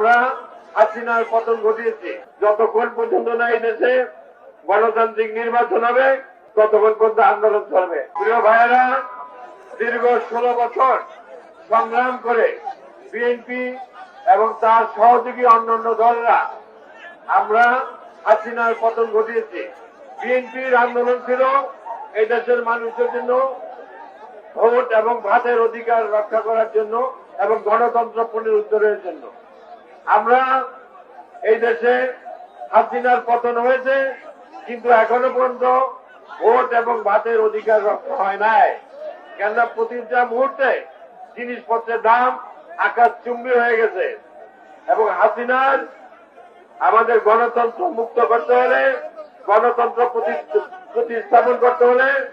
আমরা হাসিনার পতন ঘটিয়েছি। যতক্ষণ পর্যন্ত না দেশে গণতান্ত্রিক নির্বাচন হবে, ততক্ষণ পর্যন্ত আন্দোলন চলবে। প্রিয় ভাইয়েরা, দীর্ঘ ষোলো বছর সংগ্রাম করে বিএনপি এবং তার সহযোগী অন্যান্য দলরা আমরা হাসিনার পতন ঘটিয়েছি। বিএনপির আন্দোলন ছিল এই দেশের মানুষের জন্য ভোট এবং ভাতের অধিকার রক্ষা করার জন্য এবং গণতন্ত্র পুনরুদ্ধারের জন্য। আমরা এই দেশে হাসিনার পতন হয়েছে, কিন্তু এখনও পর্যন্ত ভোট এবং ভাতের অধিকার রক্ষা হয় নাই। কেননা প্রতিটা মুহূর্তে জিনিসপত্রের দাম আকাশ চুম্বি হয়ে গেছে এবং হাসিনার আমাদের গণতন্ত্র মুক্ত করতে হলে, গণতন্ত্র প্রতি- প্রতিস্থাপন করতে হলে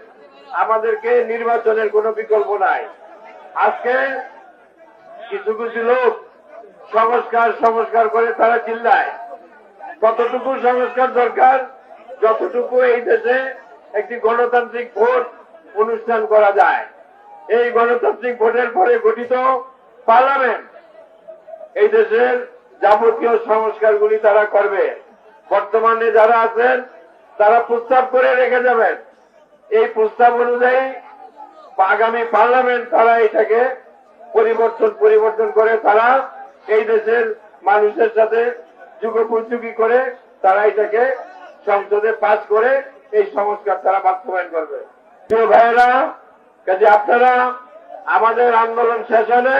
আমাদেরকে নির্বাচনের কোনো বিকল্প নাই। আজকে কিছু কিছু লোক সংস্কার সংস্কার করে তারা চিল্লায়। কতটুকু সংস্কার দরকার? যতটুকু এই দেশে একটি গণতান্ত্রিক ভোট অনুষ্ঠান করা যায়। এই গণতান্ত্রিক ভোটের পরে গঠিত পার্লামেন্ট এই দেশের যাবতীয় সংস্কারগুলি তারা করবে। বর্তমানে যারা আছেন, তারা প্রস্তাব করে রেখে যাবেন। এই প্রস্তাব অনুযায়ী আগামী পার্লামেন্ট তারা এটাকে পরিবর্তন পরিবর্তন করে তারা এই দেশের মানুষের সাথে যুগোপযোগী করে তারা এটাকে সংসদে পাস করে এই সংস্কার তারা বাস্তবায়ন করবে। প্রিয় ভাইয়েরা, কাজে আপনারা আমাদের আন্দোলন শেষ হলে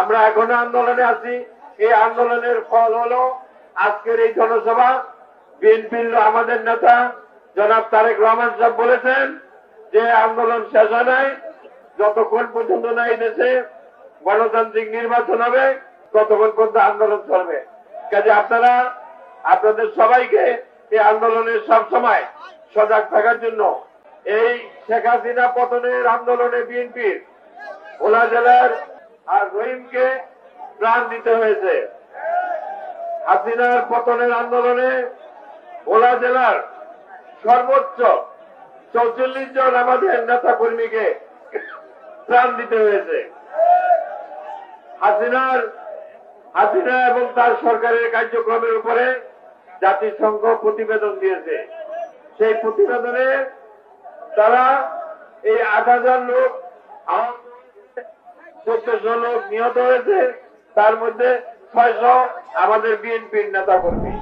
আমরা এখনও আন্দোলনে আছি। এই আন্দোলনের ফল হলো আজকের এই জনসভা। বিএনপির আমাদের নেতা জনাব তারেক রহমান সাহেব বলেছেন যে আন্দোলন শেষ হয় নাই যতক্ষণ পর্যন্ত না এই দেশে গণতান্ত্রিক নির্বাচন হবে ততক্ষণ পর্যন্ত আন্দোলন চলবে? কাজে আপনারা, আপনাদের সবাইকে এই আন্দোলনের সব সময় সজাগ থাকার জন্য এই শেখ হাসিনা পতনের আন্দোলনে বিএনপির ভোলা জেলার আর রহিমকে প্রাণ দিতে হয়েছে। হাসিনার পতনের আন্দোলনে ভোলা জেলার সর্বোচ্চ চৌচল্লিশ জন আমাদের নেতা কর্মীকে প্রাণ দিতে হয়েছে। হাসিনার হাসিনা এবং তার সরকারের কার্যক্রমের উপরে জাতিসংঘ প্রতিবেদন দিয়েছে। সেই প্রতিবেদনে তারা এই আট হাজার লোক চোদ্দশো লোক নিহত হয়েছে। তার মধ্যে ছয়শো আমাদের বিএনপির নেতা কর্মী